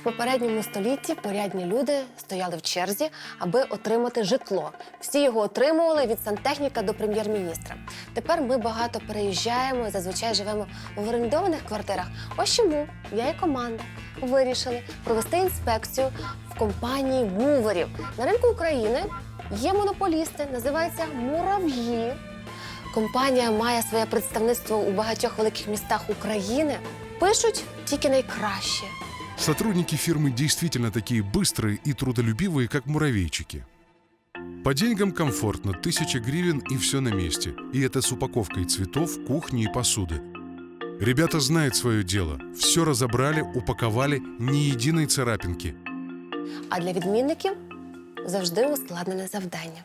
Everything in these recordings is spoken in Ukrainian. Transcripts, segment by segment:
В попередньому столітті порядні люди стояли в черзі, аби отримати житло. Всі його отримували від сантехніка до прем'єр-міністра. Тепер ми багато переїжджаємо і зазвичай живемо в орендованих квартирах. Ось чому я і команда вирішили провести інспекцію в компанії муверів. На ринку України є монополісти, називаються мурав'ї. Компанія має своє представництво у багатьох великих містах України. Пишуть тільки найкраще. Сотрудники фирмы действительно такие быстрые и трудолюбивые, как муравейчики. По деньгам комфортно, тысяча гривен и все на месте. И это с упаковкой цветов, кухни и посуды. Ребята знают свое дело. Все разобрали, упаковали, ни единой царапинки. А для відмінників завжди ускладнене завдання.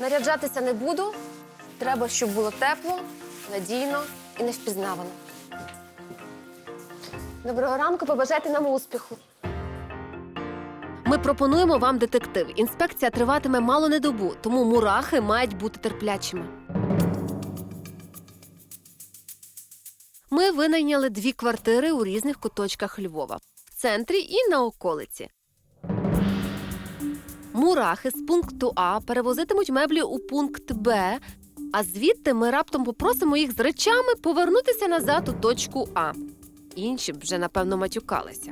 Наряджатися не буду. Треба, щоб було тепло, надійно і невпізнавано. Доброго ранку, побажайте нам успіху. Ми пропонуємо вам детектив. Інспекція триватиме мало не добу, тому мурахи мають бути терплячими. Ми винайняли дві квартири у різних куточках Львова в центрі і на околиці. Мурахи з пункту А перевозитимуть меблі у пункт Б, а звідти ми раптом попросимо їх з речами повернутися назад у точку А. Інші б вже, напевно, матюкалися.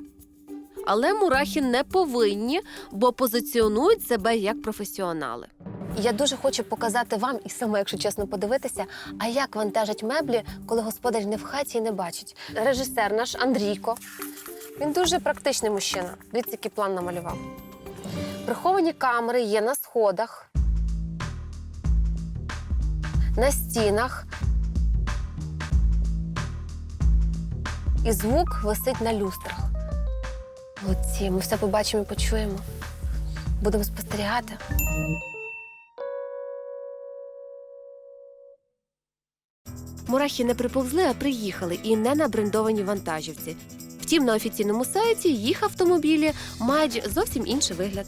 Але мурахи не повинні, бо позиціонують себе як професіонали. Я дуже хочу показати вам, і саме, якщо чесно, подивитися, а як вантажать меблі, коли господар не в хаті і не бачить. Режисер наш Андрійко. Він дуже практичний мужчина. Дивіться, який план намалював. Приховані камери є на сходах, на стінах. І звук висить на люстрах. Молодці, ми все побачимо і почуємо. Будемо спостерігати. Мурахи не приповзли, а приїхали і не на брендованій вантажівці. Втім, на офіційному сайті їх автомобілі мають зовсім інший вигляд.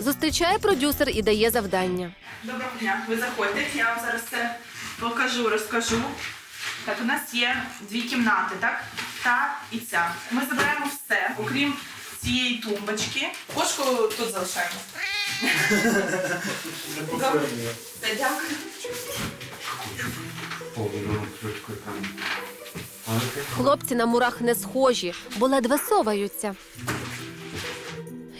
Зустрічає продюсер і дає завдання. Доброго дня, ви заходьте, я вам зараз все покажу, розкажу. Так, у нас є дві кімнати, так? Та і ця. Ми забираємо все, окрім цієї тумбочки. Кошку тут залишаємо. Добре. Все, Дякую. Хлопці на мурах не схожі, бо ледве соваються.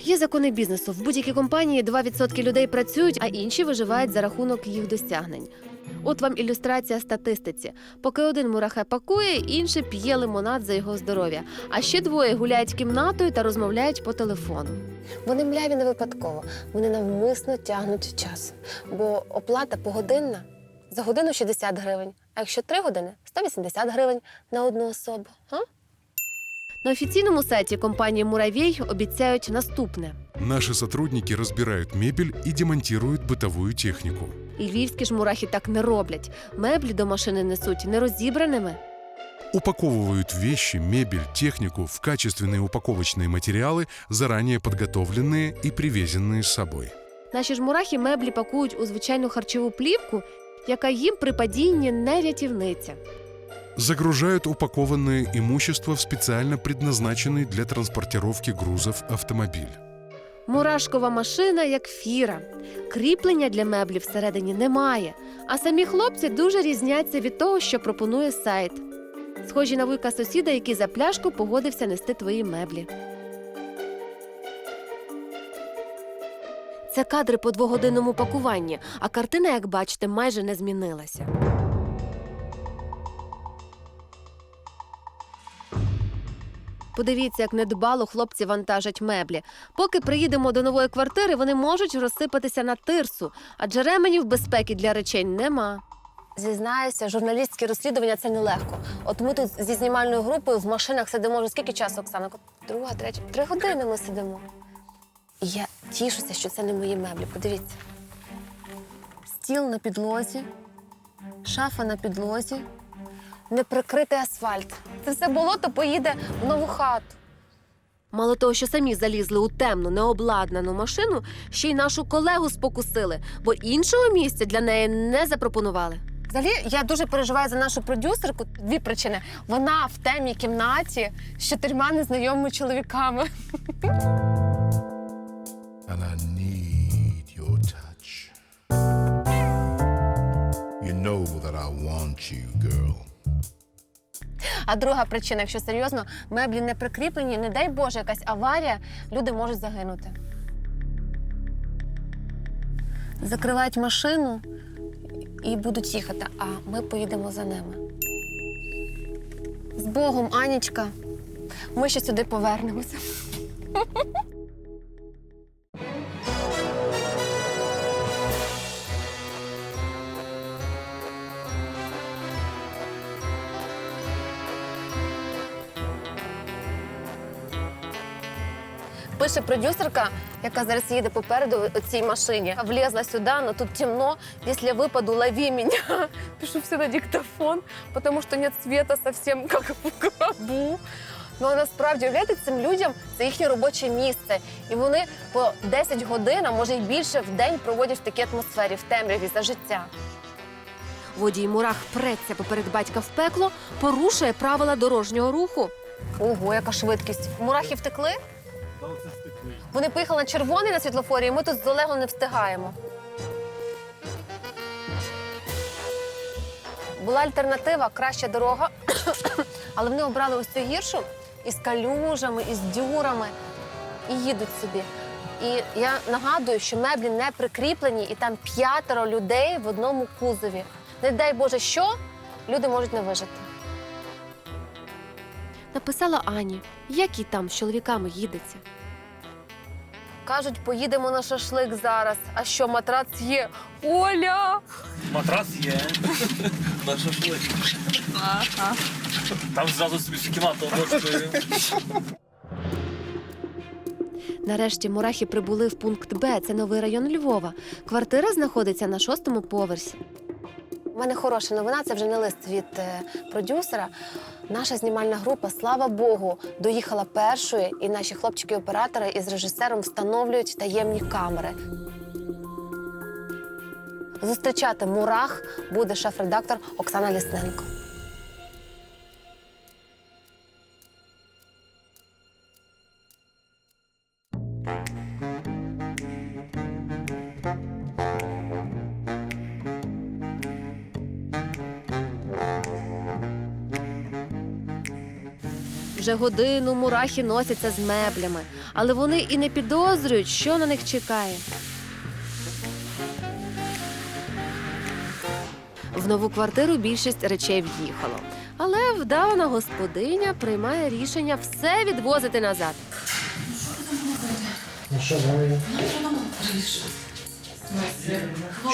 Є закони бізнесу. В будь-якій компанії 2% людей працюють, а інші виживають за рахунок їх досягнень. От вам ілюстрація статистиці. Поки один мурахе пакує, інший п'є лимонад за його здоров'я. А ще двоє гуляють кімнатою та розмовляють по телефону. Вони мляві не випадково. Вони навмисно тягнуть час. Бо оплата погодинна за годину 60 гривень, а якщо 3 години 180 гривень на одну особу. А? На офіційному сайті компанії Муравей обіцяють наступне: Наши сотрудники разбирают мебель и демонтируют бытовую технику. львівські ж мурахи так не роблять. Меблі до машини несуть нерозібраними. Упаковывают вещи, мебель, технику в качественные упаковочные материалы, заранее подготовленные и привезенные с собой. Наші ж мурахи меблі пакують у звичайну харчову плівку, яка їм при падінні не рятівниця. Загружают упакованное имущество в специально предназначенный для транспортировки грузов автомобиль. Мурашкова машина як фіра. Кріплення для меблів всередині немає. А самі хлопці дуже різняться від того, що пропонує сайт. Схожі на вуйка сусіда, який за пляшку погодився нести твої меблі. Це кадри по двогодинному пакуванні, а картина, як бачите, майже не змінилася. Подивіться, як недбало хлопці вантажать меблі. Поки приїдемо до нової квартири, вони можуть розсипатися на тирсу, адже ременів безпеки для речей нема. Зізнаюся, журналістське розслідування це нелегко. От ми тут зі знімальною групою в машинах сидимо вже скільки часу, Оксана? Друга, третя, три години ми сидимо. І я тішуся, що це не мої меблі. Подивіться. Стіл на підлозі, шафа на підлозі, неприкритий асфальт. Це все болото поїде в нову хату. Мало того, що самі залізли у темну, необладнану машину, ще й нашу колегу спокусили, бо іншого місця для неї не запропонували. Взагалі, я дуже переживаю за нашу продюсерку. Дві причини. Вона в темній кімнаті з чотирма незнайомими чоловіками. and I need your touch. You know that I want you, girl. А друга причина, якщо серйозно, меблі не прикріплені, не дай Боже, якась аварія, люди можуть загинути. Закривають машину і будуть їхати, а ми поїдемо за ними. З Богом, Анічка, ми ще сюди повернемося. Пише продюсерка, яка зараз їде попереду у цій машині. Влізла сюди, але тут темно. Після випаду лови мене. Пишу все на диктофон, тому що нет света совсем як в гробу. Ну а насправді уявляєте, цим людям це їхнє робоче місце. І вони по 10 годин, а може й більше в день проводять в такій атмосфері, в темряві за життя. Водій Мурах преться поперед батька в пекло, порушує правила дорожнього руху. Ого, яка швидкість. Мурахи втекли? Вони поїхали на червоний на світлофорі, і ми тут з Олегом не встигаємо. Була альтернатива, краща дорога, але вони обрали ось цю гіршу із калюжами, із дюрами і їдуть собі. І я нагадую, що меблі не прикріплені, і там п'ятеро людей в одному кузові. Не дай Боже, що люди можуть не вижити. Написала Ані, як і там з чоловіками їдеться. Кажуть, поїдемо на шашлик зараз. А що, матрац є? Оля! Матрас є. На шашлик. Там зразу собі всю кімнату облаштуємо. Нарешті мурахи прибули в пункт Б. Це новий район Львова. Квартира знаходиться на шостому поверсі. У мене хороша новина, це вже не лист від е, продюсера. Наша знімальна група, слава Богу, доїхала першою, і наші хлопчики-оператори із режисером встановлюють таємні камери. Зустрічати мурах буде шеф-редактор Оксана Лісненко. Вже годину мурахи носяться з меблями, але вони і не підозрюють, що на них чекає. В нову квартиру більшість речей в'їхало. Але вдавана господиня приймає рішення все відвозити назад. Ну що далі?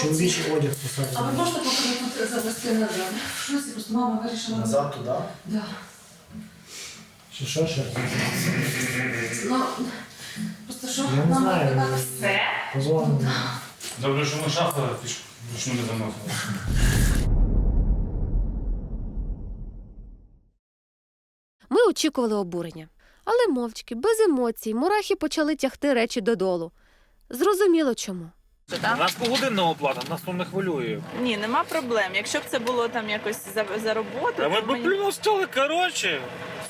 Чоловічий одяг А ви можете поки тут завести назад? Щось просто мама вирішила. Назад туди? Да. Чи що ще? Ну, просто що Я не нам знаю. треба Все. Позвонимо. Добре, що ми шафу ручну не заносили. Ми очікували обурення. Але мовчки, без емоцій, мурахи почали тягти речі додолу. Зрозуміло чому. У нас погодинна оплата, нас то не хвилює. Ні, нема проблем. Якщо б це було там якось за, за роботу, А ми то б мені- коротше.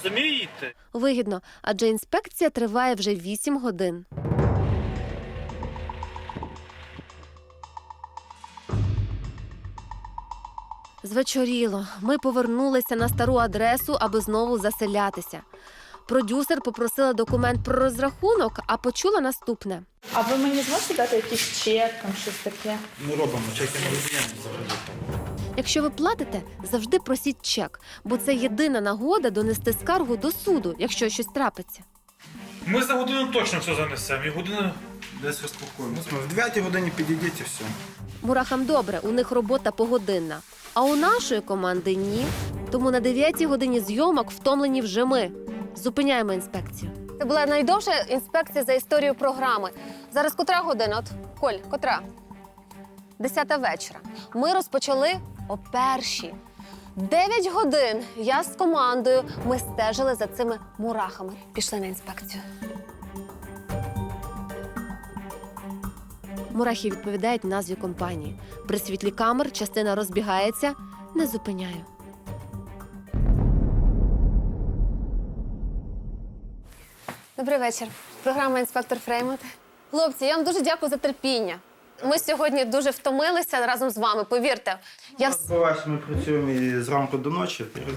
Самі їдьте. Вигідно, адже інспекція триває вже 8 годин. Звечоріло. Ми повернулися на стару адресу, аби знову заселятися. Продюсер попросила документ про розрахунок, а почула наступне. А ви мені зможете дати якийсь чек, там щось таке? Ми робимо, чеки не розуміємо взагалі. Якщо ви платите, завжди просіть чек, бо це єдина нагода донести скаргу до суду, якщо щось трапиться. Ми за годину точно все занесемо, і годину десь розпакуємося. В 9 годині підійдіть і все. Мурахам добре, у них робота погодинна. А у нашої команди ні. Тому на 9 годині зйомок втомлені вже ми. Зупиняємо інспекцію. Це була найдовша інспекція за історію програми. Зараз котра година? От Коль, котра? Десята вечора. Ми розпочали о першій. Дев'ять годин я з командою. Ми стежили за цими мурахами. Пішли на інспекцію. Мурахи відповідають назві компанії. При світлі камер частина розбігається, не зупиняю. Добрий вечір. Програма інспектор Фреймут. Хлопці, я вам дуже дякую за терпіння. Ми сьогодні дуже втомилися разом з вами. Повірте, я вс- Буває, ми працюємо і зранку до ночі, буває.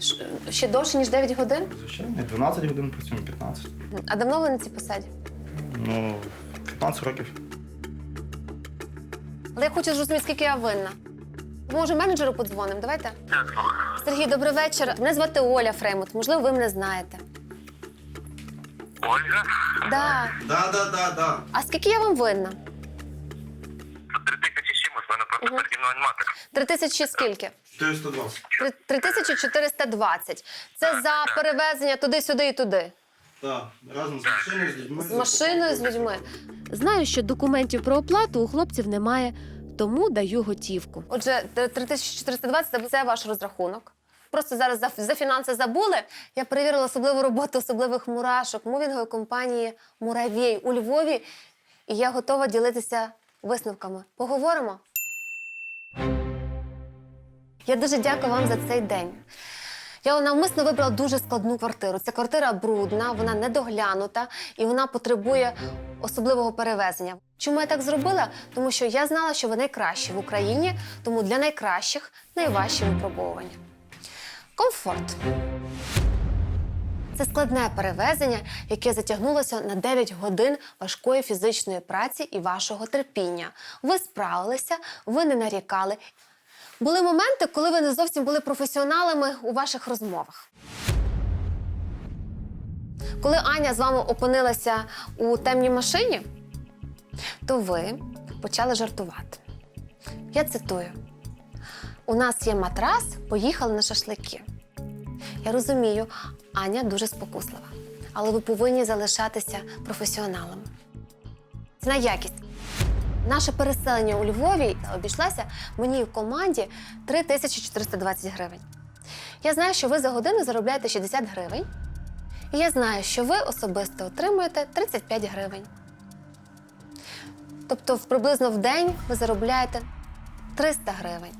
Ш- ще довше ніж 9 годин. Звичайно, і 12 годин працюємо, 15. А давно ви на цій посаді? Ну, 15 років. Але я хочу зрозуміти, скільки я винна. Може, менеджеру подзвонимо? Давайте. Сергій, добрий вечір. Мене звати Оля Фреймут. Можливо, ви мене знаєте. Ольга, Да. Да, да, да, да. А скільки я вам винна? три тисячі з чимось, в мене просто торгівна альматика. Три тисячі скільки? 420. Три- Три тисячі 420. Це за перевезення туди-сюди і туди. Так, разом з машиною, з людьми. З машиною, з людьми. Знаю, що документів про оплату у хлопців немає, тому даю готівку. Отже, 3420 – це ваш розрахунок. Просто зараз за, за фінанси забули. Я перевірила особливу роботу особливих мурашок мувінгової компанії Муравій у Львові, і я готова ділитися висновками. Поговоримо. Я дуже дякую вам за цей день. Я навмисно вибрала дуже складну квартиру. Ця квартира брудна, вона недоглянута і вона потребує особливого перевезення. Чому я так зробила? Тому що я знала, що ви найкращі в Україні, тому для найкращих найважчі випробовування. Комфорт. Це складне перевезення, яке затягнулося на 9 годин важкої фізичної праці і вашого терпіння. Ви справилися, ви не нарікали. Були моменти, коли ви не зовсім були професіоналами у ваших розмовах. Коли Аня з вами опинилася у темній машині, то ви почали жартувати. Я цитую: у нас є матрас, поїхали на шашлики. Я розумію, Аня дуже спокуслива, але ви повинні залишатися професіоналами. Ціна якість. Наше переселення у Львові обійшлося мені і команді 3420 гривень. Я знаю, що ви за годину заробляєте 60 гривень. І я знаю, що ви особисто отримуєте 35 гривень. Тобто, в- приблизно в день ви заробляєте 300 гривень.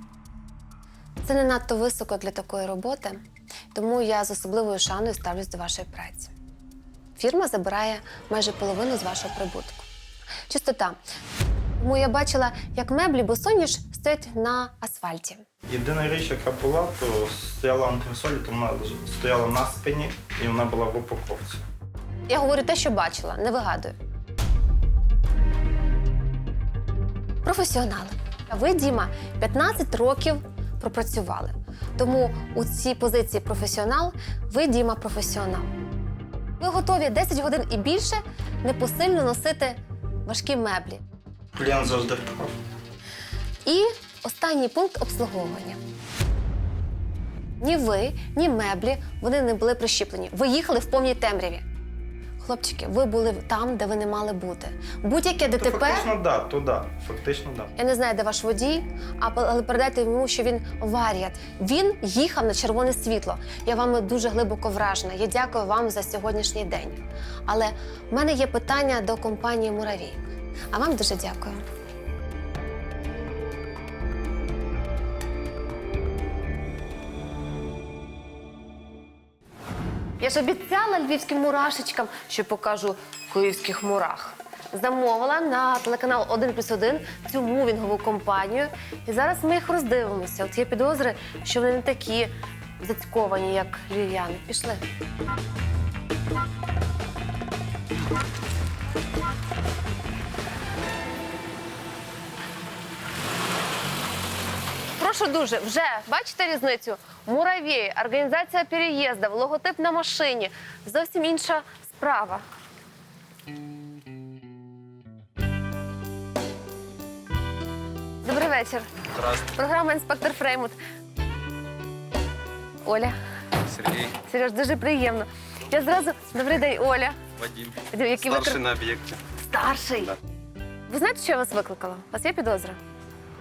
Це не надто високо для такої роботи, тому я з особливою шаною ставлюсь до вашої праці. Фірма забирає майже половину з вашого прибутку. Чистота. Тому я бачила, як меблі босоніж стоять на асфальті. Єдина річ, яка була, то стояла антресолі, то вона стояла на спині і вона була в упаковці. Я говорю те, що бачила, не вигадую. Професіонали. А ви, Діма, 15 років пропрацювали. Тому у цій позиції професіонал, ви, Діма, професіонал. Ви готові 10 годин і більше непосильно носити важкі меблі. Клієнт завжди прав. І останній пункт обслуговування. Ні ви, ні меблі вони не були прищіплені. Ви їхали в повній темряві. Хлопчики, ви були там, де ви не мали бути. Будь-яке То ДТП. фактично, да, то да. Фактично, да. Я не знаю, де ваш водій, а- але передайте йому, що він варіат. Він їхав на червоне світло. Я вами дуже глибоко вражена. Я дякую вам за сьогоднішній день. Але в мене є питання до компанії Муравій. А вам дуже дякую. Я ж обіцяла львівським мурашечкам, що покажу київських мурах. Замовила на телеканал 1 плюс 1 цю мувінгову компанію. І зараз ми їх роздивимося. От є підозри, що вони не такі зацьковані, як львів'яни. Пішли. Прошу дуже, вже бачите різницю? Муравій, організація переїздів, логотип на машині. Зовсім інша справа. Добрий вечір. Здравствуйте, Програма інспектор Фреймут. Оля, Сергей, Сереж, дуже приємно. Я зразу добрий день, Оля. Вадим. Який ви Старший кр- на объекте. старший. Да. Ви знаєте, що я вас викликала? У вас є підозра?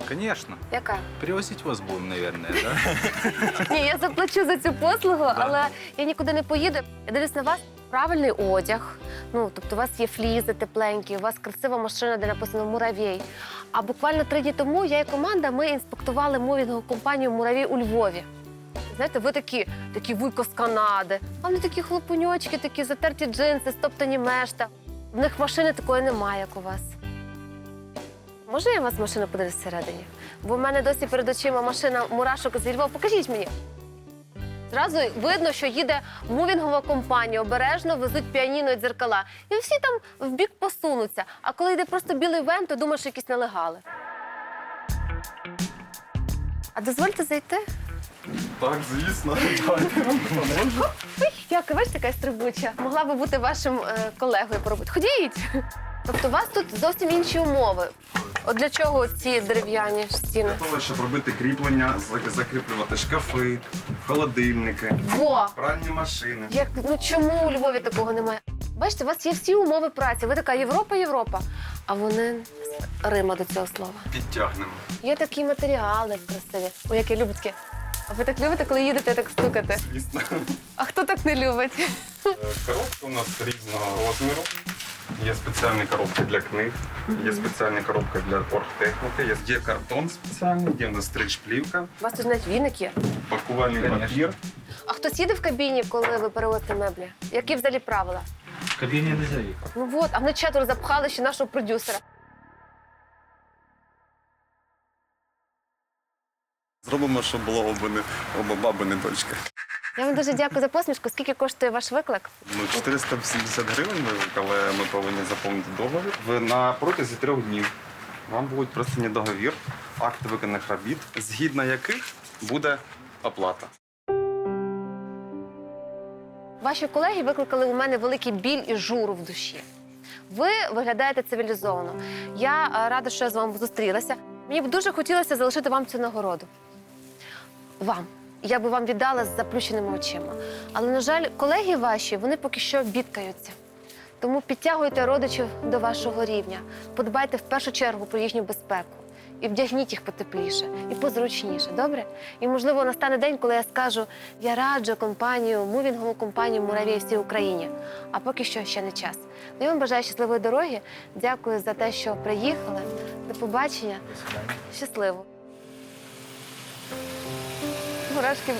Конечно. Яка? Перевозить вас будем, наверное, да? Ні, я заплачу за цю послугу, але я нікуди не поїду. Я дивлюсь на вас. правильний одяг. Ну, тобто, у вас є флізи тепленькі, у вас красива машина, де написано Муравій. А буквально три дні тому я і команда ми інспектували мовінгову компанію Муравій у Львові. Знаєте, ви такі, такі вуйко з Канади, а вони такі хлопуньочки, такі затерті джинси, стоптані мешта. В них машини такої немає, як у вас. Може, я вас машину подивлюсь всередині? Бо в мене досі перед очима машина мурашок зі Львова. Покажіть мені. Зразу видно, що їде мувінгова компанія, обережно везуть піаніно і дзеркала. І всі там в бік посунуться. А коли йде просто білий вен, то думаєш, що якісь нелегали. А дозвольте зайти? Так, звісно. Давайте вам поможу. Ой, Дякую, бачите, така стрибуча. Могла би бути вашим е, колегою поробити. Ходіть! Тобто у вас тут зовсім інші умови. От для чого ці дерев'яні стіни? Готова, щоб робити кріплення, закріплювати шкафи, холодильники, Во! пральні машини. Як ну чому у Львові такого немає? Бачите, у вас є всі умови праці. Ви така Європа, Європа. А вони з Рима до цього слова. Підтягнемо. Є такі матеріали красиві. Ой, які любить такі. А ви так любите, коли їдете так стукати? Звісно. А хто так не любить? Е, Коробки у нас різного розміру. Є спеціальні коробки для книг, є спеціальні коробки для оргтехніки, є, є картон спеціальний, є в нас стрич-плівка, У вас тут навіть віник є. пакувальний папір. А хтось їде в кабіні, коли ви перевозите меблі? Які взагалі правила? В кабіні не заїхав. Ну от, а вони четверо запхали ще нашого продюсера. Зробимо, щоб було оба, не, оба баби, не дочки. Я вам дуже дякую за посмішку. Скільки коштує ваш виклик? Ну, 480 гривень, але ми повинні заповнити договір. Ви на протязі трьох днів вам будуть прислані договір, акт виконаних робіт, згідно яких буде оплата. Ваші колеги викликали у мене великий біль і журу в душі. Ви виглядаєте цивілізовано. Я е, рада, що я з вами зустрілася. Мені б дуже хотілося залишити вам цю нагороду. Вам. Я би вам віддала з заплющеними очима. Але, на жаль, колеги ваші вони поки що бідкаються. Тому підтягуйте родичів до вашого рівня. Подбайте в першу чергу про їхню безпеку. І вдягніть їх потепліше і позручніше, добре? І можливо настане день, коли я скажу: я раджу компанію, мувінгову компанію Муравій всій Україні. А поки що ще не час. Ну, я вам бажаю щасливої дороги. Дякую за те, що приїхали. До побачення. Щасливо. Мурашки